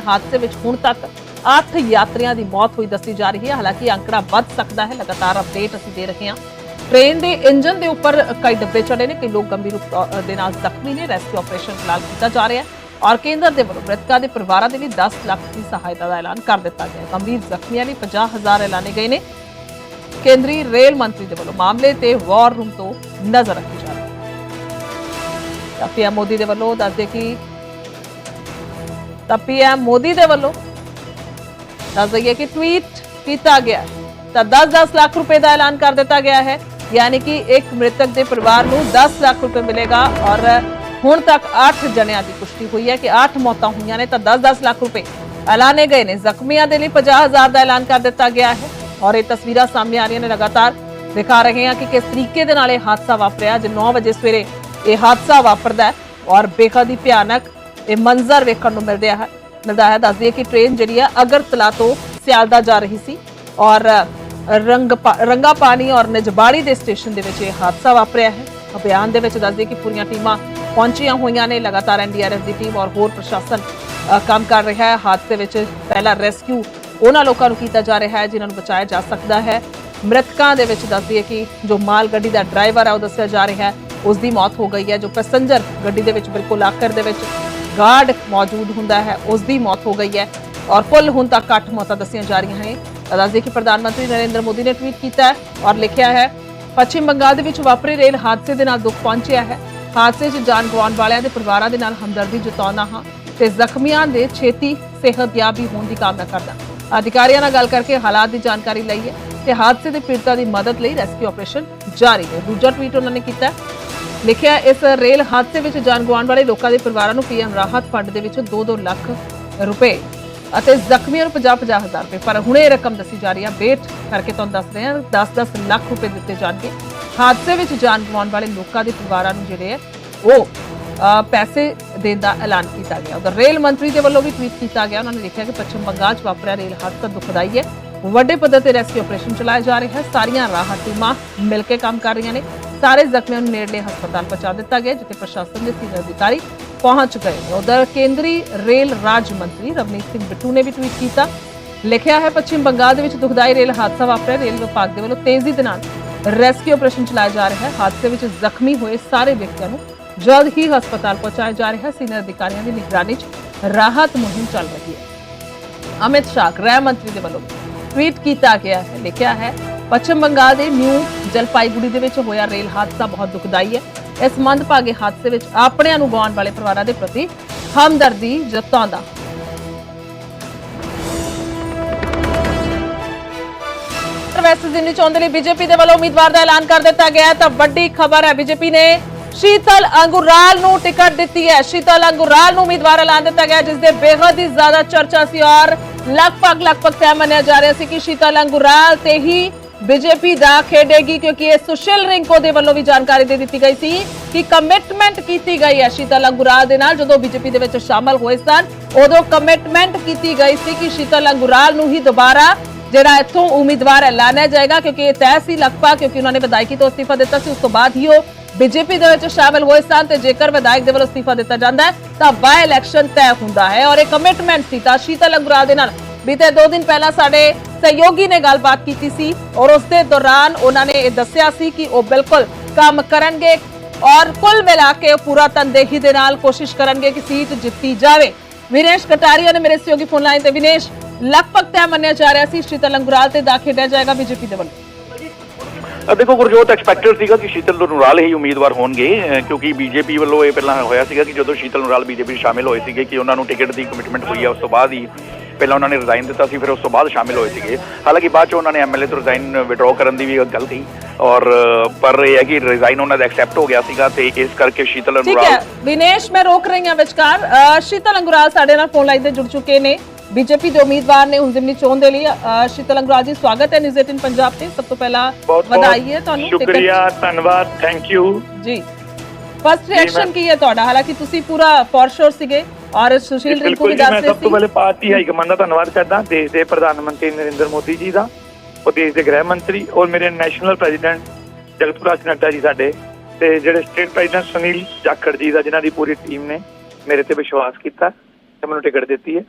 ਹਾਦਸੇ ਵਿੱਚ ਹੁਣ ਤੱਕ 8 ਯਾਤਰੀਆਂ ਦੀ ਮੌਤ ਹੋਈ ਦੱਸੀ ਜਾ ਰਹੀ ਹੈ। ਹਾਲਾਂਕਿ ਅੰਕੜਾ ਵੱਧ ਸਕਦਾ ਹੈ। ਲਗਾਤਾਰ ਅਪਡੇਟ ਅਸੀਂ ਦੇ ਰਹੇ ਹਾਂ। ਟ੍ਰੇਨ ਦੇ ਇੰਜਨ ਦੇ ਉੱਪਰ ਕਈ ਡੱਬੇ ਚੜੇ ਨੇ, ਕਈ ਲੋਕ ਗੰਭੀਰ ਰੂਪ ਦੇ ਨਾਲ ਜ਼ਖਮੀ ਨੇ। ਰੈਸਕਿਊ ਆਪਰੇਸ਼ਨ ਫਿਲਹਾਲ ਕੀਤਾ ਜਾ ਰਿਹਾ ਹੈ ਔਰ ਕੇਂਦਰ ਦੇ ਵੱਲੋਂ ਮ੍ਰਿਤਕਾਂ ਦੇ ਪਰਿਵਾਰਾਂ ਦੇ ਲਈ 10 ਲੱਖ ਦੀ ਸਹਾਇਤਾ ਦਾ ਐਲਾਨ ਕਰ ਦਿੱਤਾ ਗਿਆ ਗੰਭੀਰ ਜ਼ਖਮੀਆਂ ਲਈ 50000 ਐਲਾਨੇ ਗਏ ਨੇ। ਕੇਂਦਰੀ ਰੇਲ ਮੰਤਰੀ ਦੇ ਵੱਲੋਂ ਮਾਮਲੇ ਤੇ ਵਾਰ ਰੂਮ ਤੋਂ ਨਜ਼ਰ ਰੱਖੀ ਜਾ ਰਹੀ ਹੈ। ਪੀਐਮ ਮੋਦੀ ਦੇ ਵੱਲੋਂ ਦੱਸਦੇ ਕਿ ਤਾਂ ਪੀਐਮ ਮੋਦੀ ਦੇ ਵੱਲੋਂ ਦੱਸ ਦਈਏ ਕਿ ਟਵੀਟ ਕੀਤਾ ਗਿਆ ਹੈ ਤਾਂ 10-10 ਲੱਖ ਰੁਪਏ ਦਾ ਐਲਾਨ ਕਰ ਦਿੱਤਾ ਗਿਆ ਹੈ ਯਾਨੀ ਕਿ ਇੱਕ ਮ੍ਰਿਤਕ ਦੇ ਪਰਿਵਾਰ ਨੂੰ 10 ਲੱਖ ਰੁਪਏ ਮਿਲੇਗਾ ਔਰ ਹੁਣ ਤੱਕ 8 ਜਣਿਆਂ ਦੀ ਪੁਸ਼ਟੀ ਹੋਈ ਹੈ ਕਿ 8 ਮੌਤਾਂ ਹੋਈਆਂ ਨੇ ਤਾਂ 10-10 ਲੱਖ ਰੁਪਏ ਐਲਾਨੇ ਗਏ ਨੇ ਜ਼ਖਮੀਆਂ ਦੇ ਲਈ 50000 ਦਾ ਐਲਾਨ ਕਰ ਦਿੱਤਾ ਗਿਆ ਹੈ ਔਰ ਇਹ ਤਸਵੀਰਾਂ ਸਾਹਮਣੇ ਆ ਰਹੀਆਂ ਨੇ ਲਗਾਤਾਰ ਦਿਖਾ ਰਹੇ ਹਾਂ ਕਿ ਕਿਸ ਤਰੀਕੇ ਦੇ ਨਾਲ ਇਹ ਹਾਦਸਾ ਵਾਪਰਿਆ ਅੱਜ 9 ਵਜੇ ਸਵੇਰੇ ਇਹ ਹਾਦਸਾ ਵਾਪਰਦਾ ਹੈ ਔਰ ਬੇਖਦੀ ਭਿਆਨਕ ਇਹ ਮੰਜ਼ਰ ਵੇਖਣ ਨੂੰ ਮਿਲਦਾ ਹੈ ਮਿਲਦਾ ਹੈ। ਦੱਸ ਦਈਏ ਕਿ ਟ੍ਰੇਨ ਜਿਹੜੀ ਹੈ ਅਗਰਤਲਾ ਤੋਂ ਸਿਆਲਦਾ ਜਾ ਰਹੀ ਸੀ ਔਰ ਰੰਗ ਪਾ- ਰੰਗਾ ਪਾਣੀ ਔਰ ਨਜਬਾੜੀ ਦੇ ਸਟੇਸ਼ਨ ਦੇ ਵਿੱਚ ਇਹ ਹਾਦਸਾ ਵਾਪਰਿਆ ਹੈ। ਅਭਿਆਨ ਦੇ ਵਿੱਚ ਦੱਸਦੀ ਕਿ ਪੂਰੀਆਂ ਟੀਮਾਂ ਪਹੁੰਚੀਆਂ ਹੋਈਆਂ ਨੇ। ਲਗਾਤਾਰ ਐਨਡੀਆਰਐਫ ਦੀ ਟੀਮ ਔਰ ਹੋਰ ਪ੍ਰਸ਼ਾਸਨ ਕੰਮ ਕਰ ਰਿਹਾ ਹੈ। ਹਾਦਸੇ ਵਿੱਚ ਪਹਿਲਾ ਰੈਸਕਿਊ ਉਹਨਾਂ ਲੋਕਾਂ ਨੂੰ ਕੀਤਾ ਜਾ ਰਿਹਾ ਹੈ ਜਿਨ੍ਹਾਂ ਨੂੰ ਬਚਾਇਆ ਜਾ ਸਕਦਾ ਹੈ। ਮ੍ਰਿਤਕਾਂ ਦੇ ਵਿੱਚ ਦੱਸਦੀ ਹੈ ਕਿ ਜੋ ਮਾਲ ਗੱਡੀ ਦਾ ਡਰਾਈਵਰ ਹੈ ਉਹ ਦੱਸਿਆ ਜਾ ਰਿਹਾ ਹੈ। ਉਸ ਦੀ ਮੌਤ ਹੋ ਗਈ ਹੈ। ਜੋ ਪੈਸੇਂਜਰ ਗੱਡੀ ਦੇ ਵਿੱਚ ਬਿਲਕੁਲ ਆਕਰ ਦੇ ਵਿੱਚ ਗਾਰਡ ਮੌਜੂਦ ਹੁੰਦਾ ਹੈ ਉਸ ਦੀ ਮੌਤ ਹੋ ਗਈ ਹੈ ਔਰ ਕੁੱਲ ਹੁਣ ਤੱਕ 8 ਮੌਤਾਂ ਦੱਸੀਆਂ ਜਾ ਰਹੀਆਂ ਹਨ। ਦੱਸ ਕਿ ਪ੍ਰਧਾਨ ਮੰਤਰੀ ਨਰਿੰਦਰ ਮੋਦੀ ਨੇ ਟਵੀਟ ਕੀਤਾ ਹੈ ਔਰ ਲਿਖਿਆ ਹੈ, ਪੱਛਮੀ ਬੰਗਾਲ ਦੇ ਵਿੱਚ ਵਾਪਰੇ ਰੇਲ ਹਾਦਸੇ ਦੇ ਨਾਲ ਦੁੱਖ ਪਹੁੰਚਿਆ ਹੈ। ਹਾਦਸੇ 'ਚ ਜਾਨ ਗਵਾਉਣ ਵਾਲਿਆਂ ਦੇ ਪਰਿਵਾਰਾਂ ਦੇ ਨਾਲ ਹਮਦਰਦੀ ਜਤਾਉਂਦਾ ਹਾਂ ਤੇ ਜ਼ਖਮੀਆਂ ਦੇ ਛੇਤੀ ਸਿਹਤਯਾਬੀ ਹੋਣ ਦੀ ਕਾਮਨਾ ਕਰਦਾ ਅਧਿਕਾਰੀਆਂ ਨਾਲ ਗੱਲ ਕਰਕੇ ਹਾਲਾਤ ਦੀ ਜਾਣਕਾਰੀ ਲਈ ਹੈ ਤੇ ਹਾਦਸੇ ਦੇ ਪੀੜਤਾਂ ਦੀ ਮਦਦ ਲਈ ਰੈਸਕਿਊ ਆਪਰੇਸ਼ਨ ਜਾਰੀ ਹੈ। ਦੂਜਾ ਟਵੀਟ ਉਹਨਾਂ ਨੇ ਕੀਤਾ ਲਿਖਿਆ ਇਸ ਰੇਲ ਹਾਦਸੇ ਵਿੱਚ ਜਾਨ ਗਵਾਉਣ ਵਾਲੇ ਲੋਕਾਂ ਦੇ ਪਰਿਵਾਰਾਂ ਨੂੰ ਪੀਐਮ ਰਾਹਤ ਫੰਡ ਦੇ ਵਿੱਚੋਂ 2-2 ਲੱਖ ਰੁਪਏ ਅਤੇ ਜ਼ਖਮੀਆਂ ਨੂੰ 50-50 ਹਜ਼ਾਰ ਰੁਪਏ। ਪਰ ਹੁਣੇ ਇਹ ਰਕਮ ਦੱਸੀ ਜਾ ਰਹੀ ਹੈ ਵੇਟ ਕਰਕੇ ਤੁਹਾਨੂੰ ਦੱਸਦੇ ਹਾਂ 10-10 ਲੱਖ ਰੁਪਏ ਦਿੱਤੇ ਜਾਣਗੇ। ਹਾਦਸੇ ਵਿੱਚ ਜਾਨ ਗਵਾਉਣ ਵਾਲੇ ਲੋਕਾਂ ਦੇ ਪਰਿਵਾਰਾਂ ਨੂੰ ਜਿਹੜੇ ਹੈ ਉਹ ਪੈਸੇ ਦੇਣ ਦਾ ਐਲਾਨ ਕੀਤਾ ਗਿਆ। ਉਧਰ ਰੇਲ ਮੰਤਰੀ ਦੇ ਵੱਲੋਂ ਵੀ ਟਵੀਟ ਕੀਤਾ ਗਿਆ। ਉਹਨਾਂ ਨੇ ਲਿਖਿਆ ਕਿ ਪੱਛਮ ਬੰਗਾਲ 'ਚ ਵਾਪਰਿਆ ਰੇਲ ਹਾਦਸਾ ਦੁਖਦਾਈ ਹੈ। ਵੱਡੇ ਪੱਧਰ ਤੇ ਰੈਸਕਿਊ ਆਪਰੇਸ਼ਨ ਚਲਾਇਆ ਜਾ ਰਿਹਾ ਹੈ। ਸਾਰੀਆਂ ਰਾਹਤ ਟੀਮਾਂ ਮਿਲ ਕੇ ਕੰਮ ਕਰ ਰਹੀਆਂ ਨੇ। ਸਾਰੇ ਜ਼ਖਮੀਆਂ ਨੂੰ ਨੇੜਲੇ ਹਸਪਤਾਲ ਪਹੁੰਚਾ ਦਿੱਤਾ ਗਿਆ ਜਿੱਥੇ ਪ੍ਰਸ਼ਾਸਨ ਦੇ ਸੀਨੀਅਰ ਅਧਿਕਾਰੀ ਪਹੁੰਚ ਗਏ ਨੇ ਉਧਰ ਕੇਂਦਰੀ ਰੇਲ ਰਾਜ ਮੰਤਰੀ ਰਵਨੀਤ ਸਿੰਘ ਬਿੱਟੂ ਨੇ ਵੀ ਟਵੀਟ ਕੀਤਾ ਲਿਖਿਆ ਹੈ ਪੱਛਮ ਬੰਗਾਲ ਦੇ ਵਿੱਚ ਦੁਖਦਾਈ ਰੇਲ ਹਾਦਸਾ ਵਾਪਰਿਆ ਰੇਲ ਵਿਭਾਗ ਦੇ ਵੱਲੋਂ ਤੇਜ਼ੀ ਦੇ ਨਾਲ ਰੈਸਕਿਊ ਆਪਰੇਸ਼ਨ ਚਲਾਇਆ ਜਾ ਰਿਹਾ ਹੈ ਹਾਦਸੇ ਵਿੱਚ ਜ਼ਖਮੀ ਹੋਏ ਸਾਰੇ ਵਿਅਕਤੀਆਂ ਨੂੰ ਜਲਦ ਹੀ ਹਸਪਤਾਲ ਪਹੁੰਚਾਇਆ ਜਾ ਰਿਹਾ ਹੈ ਸੀਨੀਅਰ ਅਧਿਕਾਰੀਆਂ ਦੀ ਨਿਗਰਾਨੀ 'ਚ ਰਾਹਤ ਮੁਹਿੰਮ ਚੱਲ ਰਹੀ ਹੈ ਅਮਿਤ ਸ਼ਾਹ ਗ੍ਰਹਿ ਮੰਤਰੀ ਦੇ ਵੱਲੋਂ ਟਵੀਟ ਕੀਤਾ ਗਿਆ ਹੈ ਲਿਖਿਆ ਹੈ ਪੱਛਮ ਬੰਗਾਲ ਦੇ ਨਿਊ ਜਲਪਾਈਗੁੜੀ ਦੇ ਵਿੱਚ ਹੋਇਆ ਰੇਲ ਹਾਦਸਾ ਬਹੁਤ ਦੁਖਦਾਈ ਹੈ। ਇਸ ਮੰਦਭਾਗੇ ਹਾਦਸੇ ਵਿੱਚ ਆਪਣਿਆਂ ਨੂੰ ਗਵਾਉਣ ਵਾਲੇ ਪਰਿਵਾਰਾਂ ਦੇ ਪ੍ਰਤੀ ਹਮਦਰਦੀ ਜਤਾਉਂਦਾ ਵੈਸਟ ਜ਼ਿਮਨੀ ਚੋਣ ਲਈ ਬੀਜੇਪੀ ਦੇ ਵੱਲੋਂ ਉਮੀਦਵਾਰ ਦਾ ਐਲਾਨ ਕਰ ਦਿੱਤਾ ਗਿਆ ਤਾਂ ਵੱਡੀ ਖਬਰ ਹੈ ਬੀਜੇਪੀ ਨੇ ਸ਼ੀਤਲ ਅੰਗੁਰਾਲ ਨੂੰ ਟਿਕਟ ਦਿੱਤੀ ਹੈ। ਸ਼ੀਤਲ ਅੰਗੁਰਾਲ ਨੂੰ ਉਮੀਦਵਾਰ ਐਲਾਨ ਦਿੱਤਾ ਗਿਆ, ਜਿਸ ਦੇ ਬੇਹੱਦ ਹੀ ਜ਼ਿਆਦਾ ਚਰਚਾ ਸੀ ਔਰ ਲਗਭਗ ਲਗਭਗ ਤੈਅ ਮੰਨਿਆ ਜਾ ਰਿਹਾ ਸੀ ਕਿ ਸ਼ੀਤਲ ਅੰਗੁਰਾਲ ਤੇ ਹੀ ਬੀਜੇਪੀ ਦਾ ਖੇਡੇਗੀ ਕਿਉਂਕਿ ਇਹ ਸੁਸ਼ੀਲ ਰਿੰਕੋ ਦੇ ਵੱਲੋਂ ਵੀ ਜਾਣਕਾਰੀ ਦੇ ਦਿੱਤੀ ਗਈ ਸੀ ਕਿ ਕਮਿਟਮੈਂਟ ਕੀਤੀ ਗਈ ਹੈ ਸ਼ੀਤਲ ਅੰਗੁਰਾਲ ਦੇ ਨਾਲ, ਜਦੋਂ ਬੀਜੇਪੀ ਦੇ ਵਿੱਚ ਸ਼ਾਮਲ ਹੋਏ ਸਨ, ਉਦੋਂ ਕਮਿਟਮੈਂਟ ਕੀਤੀ ਗਈ ਸੀ ਕਿ ਸ਼ੀਤਲ ਅੰਗੁਰਾਲ ਨੂੰ ਹੀ ਦੁਬਾਰਾ ਜਿਹੜਾ ਇੱਥੋਂ ਉਮੀਦਵਾਰ ਐਲਾਨਿਆ ਜਾਏਗਾ, ਕਿਉਂਕਿ ਇਹ ਤੈਅ ਸੀ ਲਗਭਗ ਕਿਉਂਕਿ ਉਹਨਾਂ ਨੇ ਵਿਧਾਇਕੀ ਤੋਂ ਅਸਤੀਫਾ ਦਿੱਤਾ ਸੀ। ਉਸ ਤੋਂ ਬਾਅਦ ਹੀ ਉਹ ਬੀਜੇਪੀ ਦੇ ਵਿੱਚ ਸ਼ਾਮਲ ਹੋਏ ਸਨ ਤੇ ਜੇਕਰ ਵਿਧਾਇਕ ਦੇ ਵੱਲੋਂ ਅਸਤੀਫਾ ਦਿੱਤਾ ਜਾਂਦਾ ਹੈ, ਤਾਂ ਬਾਈ ਇਲੈਕਸ਼ਨ ਤੈਅ ਹੁੰਦਾ ਹੈ। ਔਰ ਇਹ ਕਮਿਟਮੈਂਟ ਸੀ ਤਾਂ ਸ਼ੀਤਲ ਅੰਗੁਰਾਲ ਦੇ ਨਾਲ ਬੀਤੇ 2 ਦਿਨ ਪਹਿਲਾਂ ਸਾਡੇ ਸਹਿਯੋਗੀ ਨੇ ਗੱਲਬਾਤ ਕੀਤੀ ਸੀ ਔਰ ਉਸ ਦੇ ਦੌਰਾਨ ਉਹਨਾਂ ਨੇ ਇਹ ਦੱਸਿਆ ਸੀ ਕਿ ਉਹ ਬਿਲਕੁਲ ਕੰਮ ਕਰਨਗੇ ਔਰ ਕੁੱਲ ਮਿਲਾ ਕੇ ਪੂਰਾ ਤਨਦੇਹੀ ਦੇ ਨਾਲ ਕੋਸ਼ਿਸ਼ ਕਰਨਗੇ ਕਿ ਸੀਟ ਜਿੱਤੀ ਜਾਵੇ। ਵਿਨੇਸ਼ ਕਟਾਰੀਆ ਨੇ ਮੇਰੇ ਸਹਿਯੋਗੀ ਫੋਨ ਲਾਈਨ ਤੇ ਵਿਨੇਸ਼, ਲਗਭਗ ਤੈਅ ਮੰਨਿਆ ਜਾ ਰਿਹਾ ਸੀ ਸ਼ੀਤਲ ਅੰਗੁਰਾਲ ਤੇ ਦਾ ਖੇਡਿਆ ਜਾਏਗਾ ਬੀਜੇਪੀ ਦੇ ਵੱਲੋਂ। ਦੇਖੋ ਗੁਰਜੋਤ ਐਕਸਪੈਕਟਡ ਸੀਗਾ ਕਿ ਸ਼ੀਤਲ ਨੂਰਾਲ ਹੀ ਉਮੀਦਵਾਰ ਹੋਣਗੇ ਕਿਉਂਕਿ ਬੀਜੇਪੀ ਵੱਲੋਂ ਇਹ ਪਹਿਲਾਂ ਹੋਇਆ ਸੀਗਾ ਕਿ ਜਦੋਂ ਸ਼ੀਤਲ ਨੂਰਾਲ ਬੀਜੇਪੀ ਸ਼ਾਮਿਲ ਹੋਏ ਸੀਗੇ ਕਿ ਉਹਨਾਂ ਨੂੰ ਟਿਕਟ ਦੀ ਕਮਿਟਮੈਂਟ ਹੋਈ ਹੈ ਉਸ ਤੋਂ ਬਾਅਦ ਹੀ ਪਹਿਲਾਂ ਉਹਨਾਂ ਨੇ ਰਿਜ਼ਾਈਨ ਦਿੱਤਾ ਸੀ ਫਿਰ ਉਸ ਤੋਂ ਬਾਅਦ ਸ਼ਾਮਿਲ ਹੋਏ ਸੀਗੇ। ਹਾਲਾਂਕਿ ਬਾਅਦ ਚ ਉਹਨਾਂ ਨੇ ਐਮਐਲਏ ਤੋਂ ਰਿਜ਼ਾਈਨ ਵਿਡਰਾਅ ਕਰਨ ਦੀ ਵੀ ਗੱਲ ਕਹੀ। ਔਰ ਪਰ ਇਹ ਹੈ ਕਿ ਰਿਜ਼ਾਈਨ ਉਹਨਾਂ ਦਾ ਐਕਸੈਪਟ ਹੋ ਗਿਆ ਸੀਗਾ ਤੇ ਇਸ ਕਰਕੇ ਸ਼ੀਤਲ ਠੀਕ ਨੂਰਾਲ ਹੈ। ਵਿਨੇਸ਼ ਮੈਂ ਰੋਕ ਰਹੀ ਹਾਂ ਵਿਚਕਾਰ। ਸ਼ੀਤਲ ਅੰਗੁਰਾਲ ਸਾਡੇ ਨਾਲ ਫੋਨ ਲਾਈਨ ਤੇ ਜੁੜ ਚੁੱਕੇ ਨੇ। ਬੀਜੇਪੀ ਦੇ ਉਮੀਦਵਾਰ ਨੇ ਹੁਣ ਜ਼ਿਮਨੀ ਚੋਣ ਦੇ ਲਈ। ਸ਼ੀਤਲ ਅੰਗੁਰਾਲ ਜੀ ਸਵਾਗਤ ਹੈ ਨਿਊਜ਼ 18 ਪੰਜਾਬ ਤੇ। ਸਭ ਤੋਂ ਪਹਿਲਾਂ ਵਧਾਈ ਹੈ ਤੁਹਾਨੂੰ ਸ਼ੁਕਰੀਆ ਧੰਨਵਾਦ thank you ji. First reaction ਕੀ ਹੈ ਤੁਹਾਡਾ? ਹਾਲਾਂਕਿ ਤੁਸੀਂ ਪੂਰਾ ਫੋਰ ਸ਼ੋਰ ਸੀਗੇ। ਔਰ ਸੁਸ਼ੀਲ ਰਿੰਕੂ ਵੀ ਦੱਸ ਮੈਂ ਰਹੇ ਸਭ ਤੋਂ ਪਹਿਲੇ ਪਾਰਟੀ ਹਾਈ ਕਮਾਂਡ ਦਾ ਧੰਨਵਾਦ ਕਰਦਾ ਦੇਸ਼ ਦੇ ਪ੍ਰਧਾਨ ਮੰਤਰੀ ਨਰਿੰਦਰ ਮੋਦੀ ਜੀ ਦਾ ਉਹ ਦੇਸ਼ ਦੇ ਗ੍ਰਹਿ ਮੰਤਰੀ ਔਰ ਮੇਰੇ ਨੈਸ਼ਨਲ ਪ੍ਰੈਜ਼ੀਡੈਂਟ ਜਗਤ ਪ੍ਰਕਾਸ਼ ਨੱਡਾ ਜੀ ਸਾਡੇ ਤੇ ਜਿਹੜੇ ਸਟੇਟ ਪ੍ਰੈਜ਼ੀਡੈਂਟ ਸੁਨੀਲ ਜਾਖੜ ਜੀ ਦਾ ਜਿਨ੍ਹਾਂ ਦੀ ਪੂਰੀ ਟੀਮ ਨੇ ਮੇਰੇ ਤੇ ਵਿਸ਼ਵਾਸ ਕੀਤਾ ਤੇ ਮੈਨੂੰ ਟਿਕਟ ਦਿੱਤੀ ਹੈ।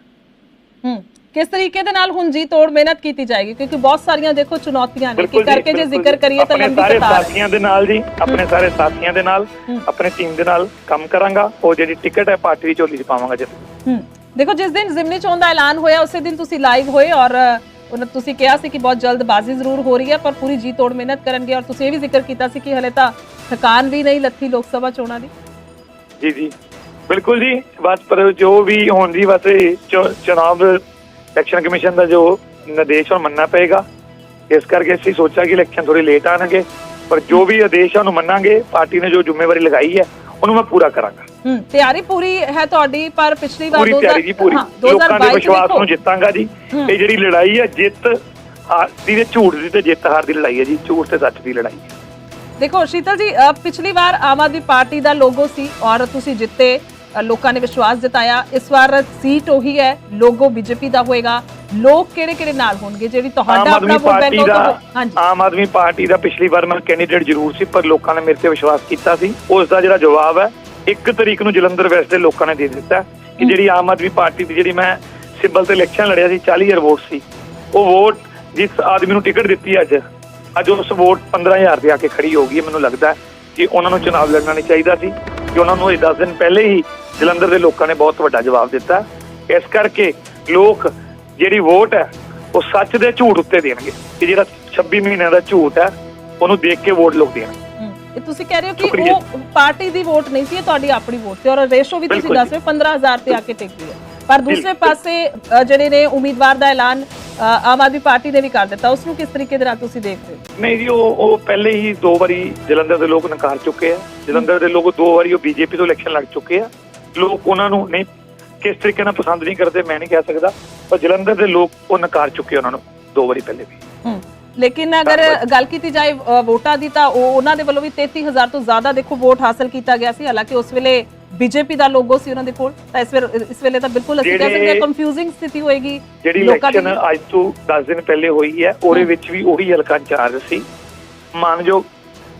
ਹੂੰ। ਕਿਸ ਤਰੀਕੇ ਦੇ ਨਾਲ ਹੁਣ ਜੀ ਤੋੜ ਮਿਹਨਤ ਕੀਤੀ ਜਾਏਗੀ? ਕਿਉਂਕਿ ਬਹੁਤ ਸਾਰੀਆਂ ਦੇਖੋ ਚੁਣੌਤੀਆਂ ਨੇ। ਕਿ ਕਰਕੇ ਜੇ ਜ਼ਿਕਰ। ਕਰੀਏ ਤਾਂ ਆਪਣੇ ਲੰਬੀ ਸਾਰੇ ਕਤਾਰ। ਹੈ ਸਾਥੀਆਂ ਦੇ ਨਾਲ ਜੀ ਆਪਣੇ ਸਾਰੇ ਸਾਥੀਆਂ ਦੇ ਨਾਲ। ਆਪਣੇ ਟੀਮ ਦੇ ਨਾਲ ਕੰਮ ਕਰਾਂਗਾ। ਉਹ ਜਿਹੜੀ ਟਿਕਟ ਹੈ ਪਾਰਟੀ ਦੀ ਝੋਲੀ 'ਚ ਪਾਵਾਂਗਾ ਜੀ। ਹੂੰ। ਦੇਖੋ ਜਿਸ ਦਿਨ ਜ਼ਿਮਨੀ ਚੋਣ ਦਾ ਐਲਾਨ ਹੋਇਆ ਉਸੇ ਦਿਨ ਤੁਸੀਂ ਲਾਈਵ ਹੋਏ ਔਰ ਉਹਨਾਂ ਤੁਸੀਂ ਕਿਹਾ ਸੀ ਕਿ ਬਹੁਤ ਜਲਦਬਾਜ਼ੀ ਜ਼ਰੂਰ ਹੋ ਰਹੀ ਹੈ ਪਰ ਪੂਰੀ ਜੀ ਤੋੜ ਮਿਹਨਤ ਕਰਨਗੇ ਔਰ ਤੁਸੀਂ ਇਹ ਵੀ ਜ਼ਿਕਰ ਕੀਤਾ ਸੀ ਕਿ ਹਲੇ ਤਾਂ ਥਕਾਨ ਵੀ ਨਹੀਂ ਲੱਥੀ ਲੋਕ ਸਭਾ ਚੋਣਾਂ ਦੀ। ਜੀ ਜੀ। ਬਿਲਕੁਲ ਜੀ। ਬਸ ਪਰ ਜੋ ਵੀ ਹੋਣ ਦੀ ਬਸ ਇਹ ਚੁ- ਚੁਣਾਵ ਇਲੈਕਸ਼ਨ ਕਮਿਸ਼ਨ ਦਾ ਜੋ ਨਿਰਦੇਸ਼ ਉਹ ਮੰਨਣਾ ਪਏਗਾ ਇਸ ਕਰਕੇ ਅਸੀਂ ਸੋਚਿਆ ਕਿ ਇਲੈਕਸ਼ਨ ਥੋੜੀ ਲੇਟ ਆਣਗੇ ਪਰ ਜੋ ਵੀ ਆਦੇਸ਼ ਉਹਨੂੰ ਮੰਨਾਂਗੇ ਪਾਰਟੀ ਨੇ ਜੋ ਜ਼ਿੰਮੇਵਾਰੀ ਲਗਾਈ ਹੈ ਉਹਨੂੰ ਮੈਂ ਪੂਰਾ ਕਰਾਂਗਾ। ਹੂੰ ਤਿਆਰੀ ਪੂਰੀ ਹੈ ਤੁਹਾਡੀ ਪਰ ਪਿਛਲੀ ਵਾਰ ਪੂਰੀ 2000 ਤਿਆਰੀ ਜੀ ਪੂਰੀ। ਲੋਕਾਂ ਦੇ 2022 ਵਿਸ਼ਵਾਸ ਨੂੰ ਜਿੱਤਾਂਗਾ ਜੀ। ਇਹ ਜਿਹੜੀ ਲੜਾਈ ਹੈ ਜਿੱਤ ਹਾਰ ਦੀ ਤੇ ਝੂਠ ਦੀ ਤੇ ਜਿੱਤ ਹਾਰ ਦੀ ਲੜਾਈ ਹੈ ਜੀ ਝੂਠ ਤੇ ਸੱਚ ਦੀ ਲੜਾਈ ਹੈ। ਦੇਖੋ ਸ਼ੀਤਲ ਜੀ ਪਿਛਲੀ ਵਾਰ ਆਮ ਆਦਮੀ ਪਾਰਟੀ ਦਾ ਲੋਗੋ ਸੀ ਔਰ ਤੁਸੀਂ ਜਿੱਤੇ। ਲੋਕਾਂ ਨੇ ਵਿਸ਼ਵਾਸ ਜਤਾਇਆ। ਇਸ ਵਾਰ ਸੀਟ ਉਹੀ ਹੈ ਲੋਗੋ ਬੀਜੇਪੀ ਦਾ ਹੋਏਗਾ। ਲੋਕ ਕਿਹੜੇ ਕਿਹੜੇ ਨਾਲ ਹੋਣਗੇ? ਜਿਹੜੀ ਤੁਹਾਡਾ ਆਪਣਾ ਵੋਟ ਬੈਂਕ ਤਾਂ- ਹਾਂਜੀ। ਆਮ ਆਦਮੀ ਪਾਰਟੀ ਦਾ ਪਿਛਲੀ ਵਾਰ ਮੈਂ ਕੈਂਡੀਡੇਟ ਜ਼ਰੂਰ ਸੀ ਪਰ ਲੋਕਾਂ ਨੇ ਮੇਰੇ ਤੇ ਵਿਸ਼ਵਾਸ ਕੀਤਾ ਸੀ। ਉਸ ਦਾ ਜਿਹੜਾ ਜਵਾਬ ਹੈ ਇੱਕ ਤਰੀਕ ਨੂੰ ਜਲੰਧਰ ਵੈਸਟ ਦੇ ਲੋਕਾਂ ਨੇ ਦੇ ਦਿੱਤਾ ਕਿ ਜਿਹੜੀ ਆਮ ਆਦਮੀ ਪਾਰਟੀ ਦੀ ਜਿਹੜੀ ਮੈਂ ਸਿੰਬਲ ਤੇ ਇਲੈਕਸ਼ਨ ਲੜਿਆ ਸੀ 40000 ਵੋਟ ਸੀ। ਉਹ ਵੋਟ ਜਿਸ ਆਦਮੀ ਨੂੰ ਟਿਕਟ ਦਿੱਤੀ ਅੱਜ ਅੱਜ ਉਸ ਵੋਟ 15000 ਤੇ ਆ ਕੇ ਖੜੀ ਹੋ ਗਈ। ਮੈਨੂੰ ਲੱਗਦਾ ਕਿ ਉਹਨਾਂ ਨੂੰ ਚੁਣਾਵ ਲੜਨਾ ਨਹੀਂ ਚਾਹੀਦਾ ਸੀ। ਕਿ ਉਹਨਾਂ ਨੂੰ ਇਹ 10 ਦਿਨ ਪਹਿਲੇ ਹੀ ਜਲੰਧਰ ਦੇ ਲੋਕਾਂ ਨੇ ਬਹੁਤ ਵੱਡਾ ਜਵਾਬ ਦਿੱਤਾ। ਇਸ ਕਰਕੇ ਲੋਕ ਜਿਹੜੀ ਵੋਟ ਹੈ ਉਹ ਸੱਚ ਦੇ ਝੂਠ ਉੱਤੇ ਦੇਣਗੇ ਕਿ ਜਿਹੜਾ 26 ਮਹੀਨਿਆਂ ਦਾ ਝੂਠ ਹੈ ਉਹਨੂੰ ਦੇਖ ਕੇ ਵੋਟ ਲੋਕ ਦੇਣਗੇ ਇਹ ਤੁਸੀਂ ਕਹਿ ਰਹੇ ਹੋ ਕਿ। ਉਹ ਪਾਰਟੀ ਦੀ ਵੋਟ ਨਹੀਂ ਸੀ ਇਹ ਤੁਹਾਡੀ ਆਪਣੀ ਵੋਟ ਸੀ ਔਰ ਰੇਸ਼ੋ ਵੀ ਤੁਸੀਂ ਦੱਸ ਰਹੇ ਹੋ 15000 ਤੇ ਆ ਕੇ ਟਿਕ ਗਈ ਹੈ। ਪਰ ਦੂਸਰੇ। ਪਾਸੇ ਅ, ਜਿਹੜੇ ਨੇ ਉਮੀਦਵਾਰ ਦਾ ਐਲਾਨ ਅ, ਆਮ ਆਦਮੀ ਪਾਰਟੀ ਨੇ ਵੀ ਕਰ ਦਿੱਤਾ ਉਸ ਨੂੰ ਕਿਸ ਤਰੀਕੇ ਦੇ ਨਾਲ ਤੁਸੀਂ ਦੇਖ ਰਹੇ ਹੋ? ਨਹੀਂ ਜੀ ਉਹ ਉਹ ਪਹਿਲੇ ਹੀ ਦੋ ਵਾਰੀ ਜਲੰਧਰ ਦੇ ਲੋਕ ਨਕਾਰ ਚੁੱਕੇ ਆ। ਜਲੰਧਰ ਦੇ ਲੋਕ ਦੋ ਵਾਰੀ ਉਹ ਬੀਜੇਪੀ ਤੋਂ ਇਲੈਕਸ਼ਨ ਲੜ ਚੁੱਕੇ ਆ। ਲੋਕ ਉਹਨਾਂ ਨੂੰ ਨਹੀਂ ਕਿਸ ਤਰੀਕੇ ਨਾਲ ਪਸੰਦ ਨਹੀਂ ਕਰਦੇ ਮੈਂ ਨਹੀਂ ਕਹਿ ਸਕਦਾ ਪਰ ਜਲੰਧਰ ਦੇ ਲੋਕ ਉਹ ਨਕਾਰ ਚੁੱਕੇ ਉਹਨਾਂ ਨੂੰ ਦੋ ਵਾਰੀ ਪਹਿਲੇ ਵੀ। ਹਮ, ਲੇਕਿਨ ਅਗਰ ਗੱਲ ਕੀਤੀ ਜਾਏ ਅ, ਵੋਟਾਂ ਦੀ ਤਾਂ ਉਹ ਉਹਨਾਂ ਦੇ ਵੱਲੋਂ ਵੀ 33000 ਤੋਂ ਜ਼ਿਆਦਾ ਦੇਖੋ ਵੋਟ ਹਾਸਲ ਕੀਤਾ ਗਿਆ ਸੀ। ਹਾਲਾਂਕਿ ਉਸ ਵੇਲੇ ਬੀਜੇਪੀ ਦਾ ਲੋਗੋ ਸੀ ਉਹਨਾਂ ਦੇ ਕੋਲ ਤਾਂ ਇਸ ਵੇਲੇ ਇਸ ਵੇਲੇ ਤਾਂ ਬਿਲਕੁਲ ਅਸੀਂ ਕਹਿ ਸਕਦੇ ਹਾਂ ਕੰਫਿਊਜ਼ਿੰਗ ਸਥਿਤੀ ਹੋਏਗੀ ਜਿਹੜੀ ਇਲੈਕਸ਼ਨ ਅੱਜ ਤੋਂ 10 ਦਿਨ ਪਹਿਲੇ ਹੋਈ ਹੈ ਉਹਦੇ ਵਿੱਚ ਵੀ ਉਹੀ ਹਲਕਾ ਇੰਚਾਰਜ ਸੀ। ਮਾਨਯੋਗ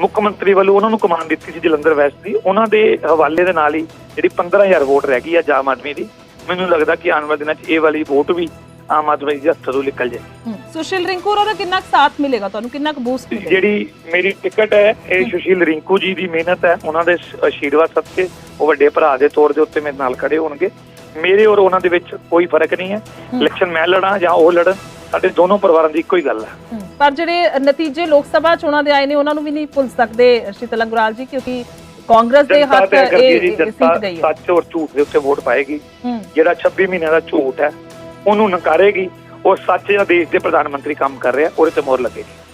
ਮੁੱਖ ਮੰਤਰੀ ਵੱਲੋਂ ਉਹਨਾਂ ਨੂੰ ਕਮਾਨ ਦਿੱਤੀ ਸੀ ਜਲੰਧਰ ਵੈਸਟ ਦੀ ਉਹਨਾਂ ਦੇ ਹਵਾਲੇ ਦੇ ਨਾਲ ਹੀ ਜਿਹੜੀ 15000 ਵੋਟ ਰਹਿ ਗਈ ਹੈ ਆਮ ਆਦਮੀ ਦੀ। ਮੈਨੂੰ ਲੱਗਦਾ ਕਿ ਆਉਣ ਵਾਲੇ ਦਿਨਾਂ 'ਚ ਇਹ ਵਾਲੀ ਵੋਟ ਵੀ ਆਮ ਆਦਮੀ ਦੇ ਹੱਥੋਂ ਨਿਕਲ ਜਾਏ। ਹਮ, ਸੁਸ਼ੀਲ ਰਿੰਕੂ ਹੋਰਾਂ ਦਾ ਕਿੰਨਾ ਕੁ ਸਾਥ ਮਿਲੇਗਾ? ਤੁਹਾਨੂੰ ਕਿੰਨਾ ਕੁ ਬੂਸਟ ਮਿਲੇਗਾ? ਜਿਹੜੀ ਮੇਰੀ ਟਿਕਟ ਹੈ ਇਹ ਸੁਸ਼ੀਲ ਰਿੰਕੂ ਜੀ ਦੀ ਮਿਹਨਤ ਹੈ। ਉਹਨਾਂ ਦੇ ਆਸ਼ੀਰਵਾਦ ਸਦਕੇ ਉਹ ਵੱਡੇ ਭਰਾ ਦੇ ਤੌਰ ਦੇ ਉੱਤੇ ਮੇਰੇ ਨਾਲ ਖੜੇ ਹੋਣਗੇ। ਮੇਰੇ ਔਰ ਉਹਨਾਂ ਦੇ ਵਿੱਚ ਕੋਈ ਫ਼ਰਕ ਨਹੀਂ ਹੈ। ਇਲੈਕਸ਼ਨ ਮੈਂ ਲੜਾਂ ਜਾਂ ਉਹ ਲੜਨ ਸਾਡੇ ਦੋਨੋਂ ਪਰਿਵਾਰਾਂ ਦੀ ਇੱਕੋ ਹੀ ਗੱਲ ਹੈ। ਪਰ ਜਿਹੜੇ ਨਤੀਜੇ ਲੋਕ ਸਭਾ ਚੋਣਾਂ ਦੇ ਆਏ ਨੇ ਉਹਨਾਂ ਨੂੰ ਵੀ ਨਹੀਂ ਭੁੱਲ ਸਕਦੇ ਸ਼ੀਤਲ ਅੰਗਰਾਲ ਜੀ ਕਿਉਂਕਿ ਕਾਂਗਰਸ ਦੇ ਹੱਥ ਜੀ ਇਹ ਸੀਟ ਗਈ ਹੈ। ਸੱਚ ਔਰ ਝੂਠ ਦੇ ਉੱਤੇ ਵੋਟ ਪਾਏਗੀ। ਜਿਹੜਾ 26 ਮਹੀਨਿਆਂ ਦਾ ਝੂਠ ਹੈ ਉਹਨੂੰ ਨਕਾਰੇਗੀ, ਉਹ ਸੱਚ ਜਾਂ ਦੇਸ਼ ਦੇ ਪ੍ਰਧਾਨ ਮੰਤਰੀ ਕੰਮ ਕਰ ਰਿਹਾ, ਉਹਦੇ ਤੇ ਮੋਹਰ ਲੱਗੇਗੀ।